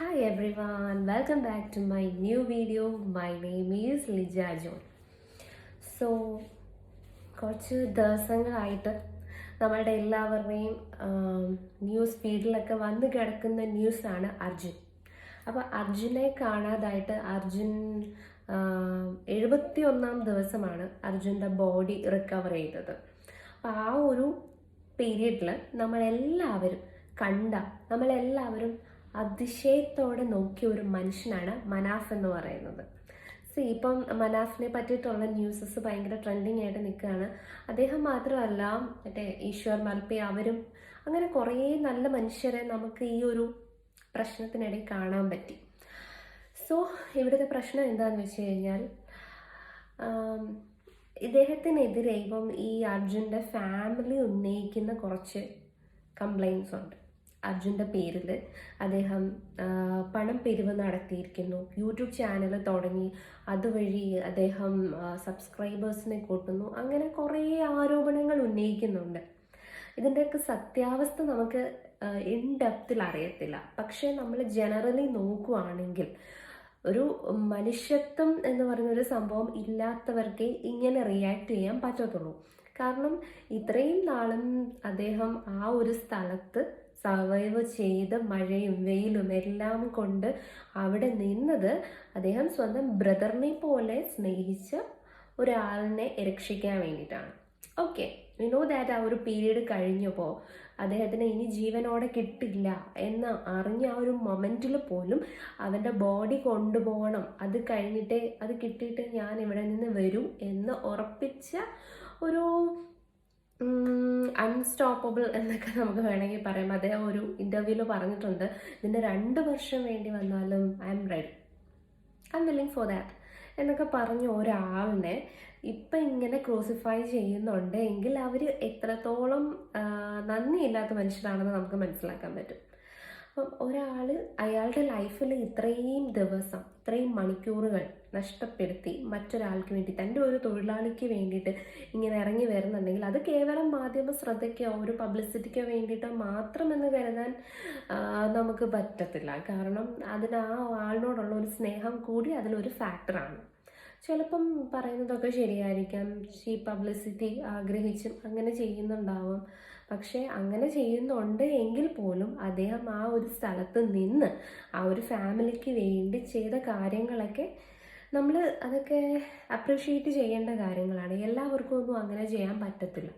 Hi one welcome back to my new video my name is Lija John so കുറച്ച് ദിവസങ്ങളായിട്ട് നമ്മളുടെ എല്ലാവരുടെയും news ഫീഡിലൊക്കെ വന്ന് കിടക്കുന്ന ന്യൂസാണ് അർജുൻ. അപ്പോൾ അർജുനെ കാണാതായിട്ട് അർജുൻ എഴുപത്തി ഒന്നാം ദിവസമാണ് അർജുന്റെ ബോഡി റിക്കവർ ചെയ്തത്. അപ്പോൾ ആ ഒരു പീരീഡിൽ നമ്മളെല്ലാവരും കണ്ട നമ്മളെല്ലാവരും അതിശയത്തോടെ നോക്കിയ ഒരു മനുഷ്യനാണ് മനാഫ് എന്ന് പറയുന്നത്. സി ഇപ്പം മനാഫിനെ പറ്റിയിട്ടുള്ള ന്യൂസസ് ഭയങ്കര ട്രെൻഡിങ് ആയിട്ട് നിൽക്കുകയാണ്. അദ്ദേഹം മാത്രമല്ല മറ്റേ ഈശ്വർ മർപ്പി അവരും അങ്ങനെ കുറേ നല്ല മനുഷ്യരെ നമുക്ക് ഈ ഒരു പ്രശ്നത്തിനിടയിൽ കാണാൻ പറ്റി. സോ ഇവിടുത്തെ പ്രശ്നം എന്താണെന്ന് വെച്ച് കഴിഞ്ഞാൽ ഇദ്ദേഹത്തിനെതിരെ ഇപ്പം ഈ അർജുന്റെ ഫാമിലി ഉന്നയിക്കുന്ന കുറച്ച് കംപ്ലൈൻസ് ഉണ്ട്. അർജുന്റെ പേരിൽ അദ്ദേഹം പണം പിരിവ് നടത്തിയിരിക്കുന്നു. യൂട്യൂബ് ചാനൽ തുടങ്ങി. അതുവഴി അദ്ദേഹം സബ്സ്ക്രൈബേഴ്സിനെ കൂട്ടുന്നു. അങ്ങനെ കുറേ ആരോപണങ്ങൾ ഉന്നയിക്കുന്നുണ്ട്. ഇതിന്റെയൊക്കെ സത്യാവസ്ഥ നമുക്ക് ഇൻ ഡെപ്തിൽ അറിയത്തില്ല. പക്ഷേ നമ്മൾ ജനറലി നോക്കുവാണെങ്കിൽ ഒരു മനുഷ്യത്വം എന്ന് പറയുന്ന ഒരു സംഭവം ഇല്ലാത്തവർക്ക് ഇങ്ങനെ റിയാക്ട് ചെയ്യാൻ പറ്റത്തുള്ളൂ. കാരണം ഇത്രയും നാളും അദ്ദേഹം ആ ഒരു സ്ഥലത്ത് സർവൈവ് ചെയ്ത് മഴയും വെയിലും എല്ലാം കൊണ്ട് അവിടെ നിന്നത് അദ്ദേഹം സ്വന്തം ബ്രദറിനെ പോലെ സ്നേഹിച്ച ഒരാളിനെ രക്ഷിക്കാൻ വേണ്ടിയിട്ടാണ്. ഓക്കെ യു നോ ദാറ്റ് ആ ഒരു പീരീഡ് കഴിഞ്ഞപ്പോൾ അദ്ദേഹത്തിന് ഇനി ജീവനോടെ കിട്ടില്ല എന്ന് അറിഞ്ഞ ആ ഒരു മൊമെന്റിൽ പോലും അവന്റെ ബോഡി കൊണ്ടുപോകണം. അത് കഴിഞ്ഞിട്ടേ അത് കിട്ടിയിട്ട് ഞാൻ ഇവിടെ നിന്ന് വരും എന്ന് ഉറപ്പിച്ച ഒരു അൺസ്റ്റോപ്പബിൾ എന്നൊക്കെ നമുക്ക് വേണമെങ്കിൽ പറയാം. അദ്ദേഹം ഒരു ഇന്റർവ്യൂവിൽ പറഞ്ഞിട്ടുണ്ട്. ഇതിന്റെ രണ്ട് വർഷം വേണ്ടി വന്നാലും I'm ready I'm willing for that എന്നൊക്കെ പറഞ്ഞ ഒരാളിനെ ഇപ്പം ഇങ്ങനെ ക്രൂസിഫൈ ചെയ്യുന്നുണ്ട് എങ്കിൽ അവർ എത്രത്തോളം നന്ദിയില്ലാത്ത മനുഷ്യരാണെന്ന് നമുക്ക് മനസ്സിലാക്കാൻ പറ്റും. അപ്പം ഒരാൾ അയാളുടെ ലൈഫിൽ ഇത്രയും ദിവസം ഇത്രയും മണിക്കൂറുകൾ നഷ്ടപ്പെടുത്തി മറ്റൊരാൾക്ക് വേണ്ടി തന്റെ ഒരു തൊഴിലാളിക്ക് വേണ്ടിയിട്ട് ഇങ്ങനെ ഇറങ്ങി വരുന്നുണ്ടെങ്കിൽ അത് കേവലം മാധ്യമ ശ്രദ്ധയ്ക്കോ ഒരു പബ്ലിസിറ്റിക്കോ വേണ്ടിയിട്ടോ മാത്രമെന്ന് കരുതാൻ നമുക്ക് പറ്റത്തില്ല. കാരണം അതിന് ആ ആളിനോടുള്ള ഒരു സ്നേഹം കൂടി അതിലൊരു ഫാക്ടറാണ് ചിലപ്പം പറയുന്നതൊക്കെ ശരിയായിരിക്കാം. ഈ പബ്ലിസിറ്റി ആഗ്രഹിച്ചും അങ്ങനെ ചെയ്യുന്നുണ്ടാവും. പക്ഷേ അങ്ങനെ ചെയ്യുന്നുണ്ട് എങ്കിൽ പോലും അദ്ദേഹം ആ ഒരു സ്ഥലത്ത് നിന്ന് ആ ഒരു ഫാമിലിക്ക് വേണ്ടി ചെയ്ത കാര്യങ്ങളൊക്കെ നമ്മൾ അതൊക്കെ അപ്രിഷ്യേറ്റ് ചെയ്യേണ്ട കാര്യങ്ങളാണ്. എല്ലാവർക്കും ഒന്നും അങ്ങനെ ചെയ്യാൻ പറ്റത്തില്ല.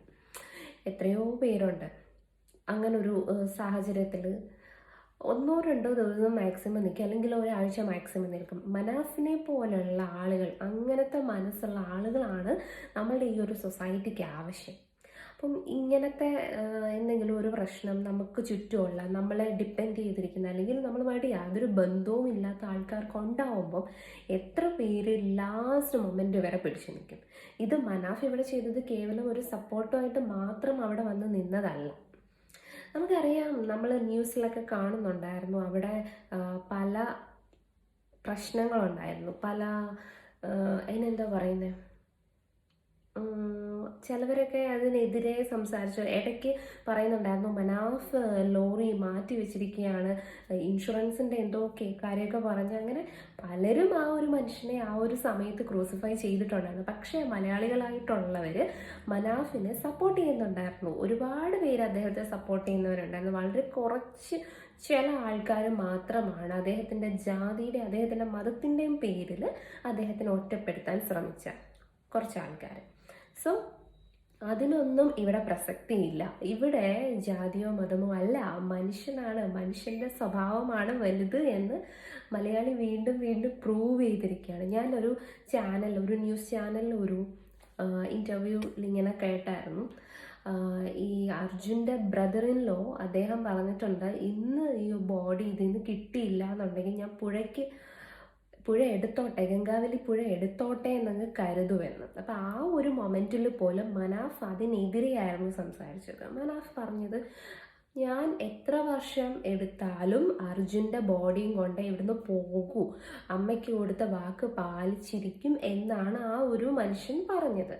എത്രയോ പേരുണ്ട്. അങ്ങനൊരു സാഹചര്യത്തിൽ ഒന്നോ രണ്ടോ ദിവസം മാക്സിമം നിൽക്കും. അല്ലെങ്കിൽ ഒരാഴ്ച മാക്സിമം നിൽക്കും. മനാഫിനെ പോലെയുള്ള ആളുകൾ അങ്ങനത്തെ മനസ്സുള്ള ആളുകളാണ് നമ്മളുടെ ഈ ഒരു സൊസൈറ്റിക്ക് ആവശ്യം. അപ്പം ഇങ്ങനത്തെ എന്തെങ്കിലും ഒരു പ്രശ്നം നമുക്ക് ചുറ്റുമുള്ള നമ്മളെ ഡിപ്പെൻഡ് ചെയ്തിരിക്കുന്ന അല്ലെങ്കിൽ നമ്മളുമായിട്ട് യാതൊരു ബന്ധവും ഇല്ലാത്ത ആൾക്കാർക്ക് ഉണ്ടാവുമ്പം എത്ര പേര് ലാസ്റ്റ് മൊമെന്റ് വരെ പിടിച്ചു നിൽക്കും. ഇത് മനാഫ് ഇവിടെ ചെയ്തത് കേവലം ഒരു സപ്പോർട്ടുമായിട്ട് മാത്രം അവിടെ വന്ന് നിന്നതല്ല. നമുക്കറിയാം നമ്മൾ ന്യൂസിലൊക്കെ കാണുന്നുണ്ടായിരുന്നു അവിടെ പല പ്രശ്നങ്ങളുണ്ടായിരുന്നു. പല അതിനെന്താ പറയുന്നത് ചിലവരൊക്കെ അതിനെതിരെ സംസാരിച്ചു ഇടയ്ക്ക് പറയുന്നുണ്ടായിരുന്നു മനാഫ് ലോറി മാറ്റി വെച്ചിരിക്കുകയാണ് ഇൻഷുറൻസിന്റെ എന്തോ കേ- കാര്യമൊക്കെ പറഞ്ഞ് അങ്ങനെ പലരും ആ ഒരു മനുഷ്യനെ ആ ഒരു സമയത്ത് ക്രൂസിഫൈ ചെയ്തിട്ടുണ്ടായിരുന്നു. പക്ഷേ മലയാളികളായിട്ടുള്ളവർ മനാഫിനെ സപ്പോർട്ട് ചെയ്യുന്നുണ്ടായിരുന്നു. ഒരുപാട് പേര് അദ്ദേഹത്തെ സപ്പോർട്ട് ചെയ്യുന്നവരുണ്ടായിരുന്നു. വളരെ കുറച്ച് ചില ആൾക്കാർ മാത്രമാണ് അദ്ദേഹത്തിന്റെ ജാതിയുടെ അദ്ദേഹത്തിന്റെ മതത്തിന്റെയും പേരിൽ അദ്ദേഹത്തിനെ ഒറ്റപ്പെടുത്താൻ ശ്രമിച്ച കുറച്ച് ആൾക്കാർ സോ അതിനൊന്നും ഇവിടെ പ്രസക്തിയില്ല ഇവിടെ ജാതിയോ മതമോ അല്ല. മനുഷ്യനാണ് മനുഷ്യന്റെ സ്വഭാവമാണ് വലുത് എന്ന് മലയാളി വീണ്ടും വീണ്ടും പ്രൂവ് ചെയ്തിരിക്കുകയാണ്. ഞാനൊരു ചാനൽ ഒരു ന്യൂസ് ചാനലിൽ ഒരു ഇന്റർവ്യൂവിൽ ഇങ്ങനെ കേട്ടായിരുന്നു. ഈ അർജുന്റെ ബ്രദറിൻ ലോ അദ്ദേഹം പറഞ്ഞിട്ടുണ്ട് ഇന്ന് ഈ ബോഡി ഇതിൽ നിന്ന് കിട്ടിയില്ല എന്നുണ്ടെങ്കിൽ ഞാൻ പുഴയ്ക്ക് പുഴ എടുത്തോട്ടെ ഗംഗാവലി പുഴ എടുത്തോട്ടെ എന്നങ്ങ് കരുതുമെന്ന് അപ്പം ആ ഒരു മൊമെന്റിൽ പോലും മനാഫ് അതിനെതിരെയായിരുന്നു സംസാരിച്ചത്. മനാഫ് പറഞ്ഞത് ഞാൻ എത്ര വർഷം എടുത്താലും അർജുന്റെ ബോഡിയും കൊണ്ട് ഇവിടുന്ന് പോകൂ. അമ്മയ്ക്ക് കൊടുത്ത വാക്ക് പാലിച്ചിരിക്കും എന്നാണ് ആ ഒരു മനുഷ്യൻ പറഞ്ഞത്.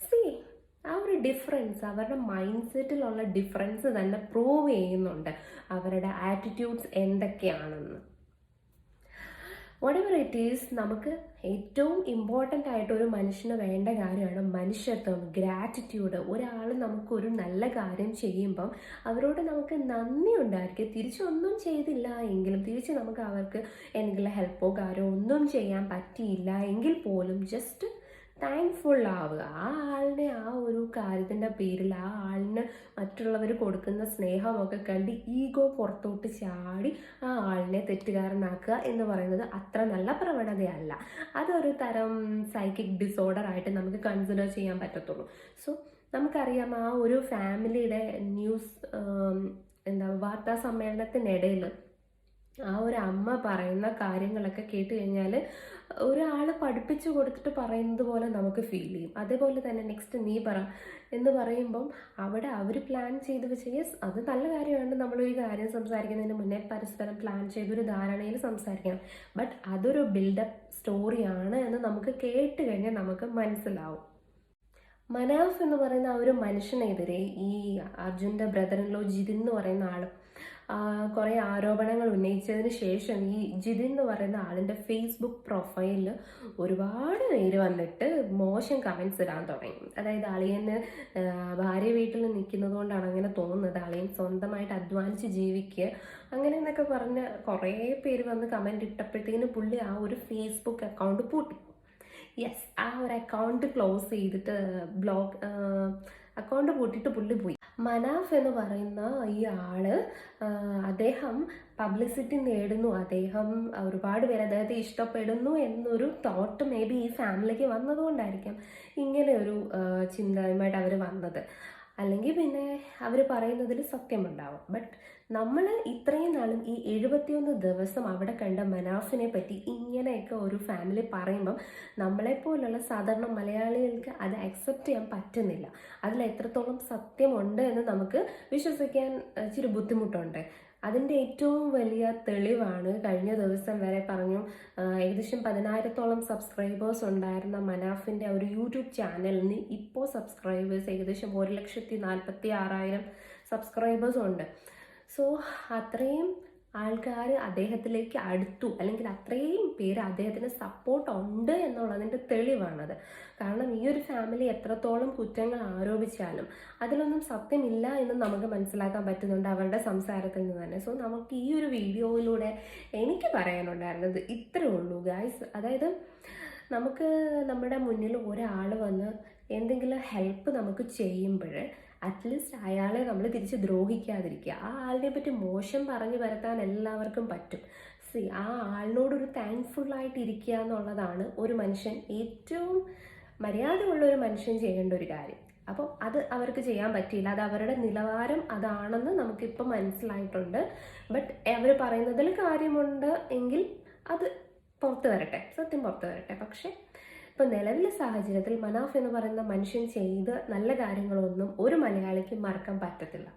സി ആ ഒരു ഡിഫറൻസ് അവരുടെ മൈൻഡ് സെറ്റിലുള്ള ഡിഫറൻസ് തന്നെ പ്രൂവ് ചെയ്യുന്നുണ്ട്. അവരുടെ ആറ്റിറ്റ്യൂഡ്സ് എന്തൊക്കെയാണെന്ന്. വാട്ട് എവർ ഇറ്റ് ഈസ് നമുക്ക് ഏറ്റവും ഇമ്പോർട്ടന്റ് ആയിട്ട് ഒരു മനുഷ്യന് വേണ്ട കാര്യമാണ് മനുഷ്യത്വം ഗ്രാറ്റിറ്റ്യൂഡ് ഒരാൾ നമുക്കൊരു നല്ല കാര്യം ചെയ്യുമ്പം അവരോട് നമുക്ക് നന്ദി ഉണ്ടായിരിക്കും തിരിച്ചൊന്നും ചെയ്തില്ല എങ്കിലും തിരിച്ച് നമുക്ക് അവർക്ക് എന്തെങ്കിലും ഹെൽപ്പോ കാര്യമോ ഒന്നും ചെയ്യാൻ പറ്റിയില്ല എങ്കിൽ പോലും ജസ്റ്റ് താങ്ക്ഫുൾ ആവുക. ആ ആളിനെ ആ ഒരു കാര്യത്തിന്റെ പേരിൽ ആ ആളിന് മറ്റുള്ളവർ കൊടുക്കുന്ന സ്നേഹമൊക്കെ കണ്ട് ഈഗോ പുറത്തോട്ട് ചാടി ആ ആളിനെ തെറ്റുകാരനാക്കുക എന്ന് പറയുന്നത് അത്ര നല്ല പ്രവണതയല്ല. അതൊരു തരം സൈക്കിക് ഡിസോർഡർ ആയിട്ട് നമുക്ക് കൺസിഡർ ചെയ്യാൻ പറ്റത്തുള്ളൂ. സോ നമുക്കറിയാം ആ ഒരു ഫാമിലിയുടെ ന്യൂസ് എന്താ വാർത്താ സമ്മേളനത്തിനിടയിൽ ആ ഒരു അമ്മ പറയുന്ന കാര്യങ്ങളൊക്കെ കേട്ട് കഴിഞ്ഞാൽ ഒരാൾ പഠിപ്പിച്ചു കൊടുത്തിട്ട് പറയുന്നത് പോലെ നമുക്ക് ഫീൽ ചെയ്യും. അതേപോലെ തന്നെ നെക്സ്റ്റ് നീ പറ എന്ന് പറയുമ്പം അവിടെ അവർ പ്ലാൻ ചെയ്ത് വെച്ച് യെസ് അത് നല്ല കാര്യമാണ് നമ്മൾ നമ്മളൊരു കാര്യം സംസാരിക്കുന്നതിന് മുന്നേ പരസ്പരം പ്ലാൻ ചെയ്തൊരു ധാരണയിൽ സംസാരിക്കണം. ബട്ട് അതൊരു ബിൽഡപ്പ് സ്റ്റോറിയാണ് എന്ന് നമുക്ക് കേട്ട് കഴിഞ്ഞാൽ നമുക്ക് മനസ്സിലാവും. മനാഫ് എന്ന് പറയുന്ന ആ ഒരു മനുഷ്യനെതിരെ ഈ അർജുന്റെ ബ്രദറിൻ ലോ ജിതിൻ എന്ന് പറയുന്ന ആൾ കുറേ ആരോപണങ്ങൾ ഉന്നയിച്ചതിന് ശേഷം ഈ ജിതിൻ എന്ന് പറയുന്ന ആളിന്റെ ഫേസ്ബുക്ക് പ്രൊഫൈലിൽ ഒരുപാട് പേര് വന്നിട്ട് മോശം കമൻസ് ഇടാൻ തുടങ്ങി. അതായത് അളിയന് ഭാര്യ വീട്ടിൽ നിൽക്കുന്നത് കൊണ്ടാണ് അങ്ങനെ തോന്നുന്നത്. അളിയൻ സ്വന്തമായിട്ട് അധ്വാനിച്ച് ജീവിക്കുക. അങ്ങനെ എന്നൊക്കെ പറഞ്ഞ് കുറേ പേര് വന്ന് കമന്റ് ഇട്ടപ്പോഴത്തേക്കിന് പുള്ളി ആ ഒരു ഫേസ്ബുക്ക് അക്കൗണ്ട് പൂട്ടി. യെസ് ആ ഒരു അക്കൗണ്ട് ക്ലോസ് ചെയ്തിട്ട് ബ്ലോഗ് അക്കൗണ്ട് പൂട്ടിയിട്ട് പുള്ളി പോയി. മനാഫ് എന്ന് പറയുന്ന ഈ ആൾ അദ്ദേഹം പബ്ലിസിറ്റി നേടുന്നു. അദ്ദേഹം ഒരുപാട് പേര് അദ്ദേഹത്തെ ഇഷ്ടപ്പെടുന്നു എന്നൊരു തോട്ട് മേ ബി ഈ ഫാമിലിക്ക് വന്നതുകൊണ്ടായിരിക്കാം ഇങ്ങനെ ഒരു ചിന്തയുമായിട്ട് അവർ വന്നത്. അല്ലെങ്കിൽ പിന്നെ അവർ പറയുന്നതിൽ സത്യമുണ്ടാവും. ബട്ട് നമ്മൾ ഇത്രയും നാളും ഈ എഴുപത്തിയൊന്ന് ദിവസം അവിടെ കണ്ട മനാഫിനെ പറ്റി ഇങ്ങനെയൊക്കെ ഒരു ഫാമിലി പറയുമ്പം നമ്മളെപ്പോലുള്ള സാധാരണ മലയാളികൾക്ക് അത് അക്സെപ്റ്റ് ചെയ്യാൻ പറ്റുന്നില്ല. അതിൽ എത്രത്തോളം സത്യമുണ്ട് എന്ന് നമുക്ക് വിശ്വസിക്കാൻ ഇച്ചിരി ബുദ്ധിമുട്ടുണ്ട്. അതിന്റെ ഏറ്റവും വലിയ തെളിവാണ് കഴിഞ്ഞ ദിവസം വരെ പറഞ്ഞു ഏകദേശം പതിനായിരത്തോളം സബ്സ്ക്രൈബേഴ്സ് ഉണ്ടായിരുന്ന മനാഫിന്റെ ഒരു യൂട്യൂബ് ചാനലിന് ഇപ്പോൾ സബ്സ്ക്രൈബേഴ്സ് ഏകദേശം ഒരു ലക്ഷത്തി നാൽപ്പത്തി ആറായിരം സബ്സ്ക്രൈബേഴ്സ് ഉണ്ട്. സോ അത്രയും ആൾക്കാർ അദ്ദേഹത്തിലേക്ക് അടുത്തു. അല്ലെങ്കിൽ അത്രയും പേര് അദ്ദേഹത്തിന് സപ്പോർട്ട് ഉണ്ട് എന്നുള്ളതിന്റെ തെളിവാണത്. കാരണം ഈ ഒരു ഫാമിലി എത്രത്തോളം കുറ്റങ്ങൾ ആരോപിച്ചാലും അതിലൊന്നും സത്യമില്ല എന്ന് നമുക്ക് മനസ്സിലാക്കാൻ പറ്റുന്നുണ്ട് അവരുടെ സംസാരത്തിൽ നിന്ന് തന്നെ. സോ നമുക്ക് ഈ ഒരു വീഡിയോയിലൂടെ എനിക്ക് പറയാനുണ്ടായിരുന്നത് ഇത്രേ ഉള്ളൂ ഗായ്സ് അതായത് നമുക്ക് നമ്മുടെ മുന്നിൽ ഒരാൾ വന്ന് എന്തെങ്കിലും ഹെൽപ്പ് നമുക്ക് ചെയ്യുമ്പോൾ അറ്റ്ലീസ്റ്റ് അയാളെ നമ്മൾ തിരിച്ച് ദ്രോഹിക്കാതിരിക്കുക. ആ ആളിനെ പറ്റി മോശം പറഞ്ഞു വരത്താൻ എല്ലാവർക്കും പറ്റും. സി ആ ആളിനോടൊരു താങ്ക്ഫുള്ളായിട്ട് ഇരിക്കുക എന്നുള്ളതാണ് ഒരു മനുഷ്യൻ ഏറ്റവും മര്യാദയുള്ള ഒരു മനുഷ്യൻ ചെയ്യേണ്ട ഒരു കാര്യം. അപ്പോൾ അത് അവർക്ക് ചെയ്യാൻ പറ്റിയില്ല. അത് അവരുടെ നിലവാരം അതാണെന്ന് നമുക്കിപ്പോൾ മനസ്സിലായിട്ടുണ്ട്. ബട്ട് അവർ പറയുന്നതിൽ കാര്യമുണ്ട് എങ്കിൽ അത് പുറത്ത് വരട്ടെ. സത്യം പുറത്ത് വരട്ടെ. പക്ഷേ ഇപ്പൊ നിലവിലെ സാഹചര്യത്തിൽ മനാഫ് എന്ന് പറയുന്ന മനുഷ്യൻ ചെയ്ത് നല്ല കാര്യങ്ങളൊന്നും ഒരു മലയാളിക്ക് മറക്കാൻ പറ്റത്തില്ല.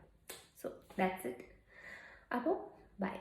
സോ ദാറ്റ്സ് ഇറ്റ് അപ്പോൾ ബൈ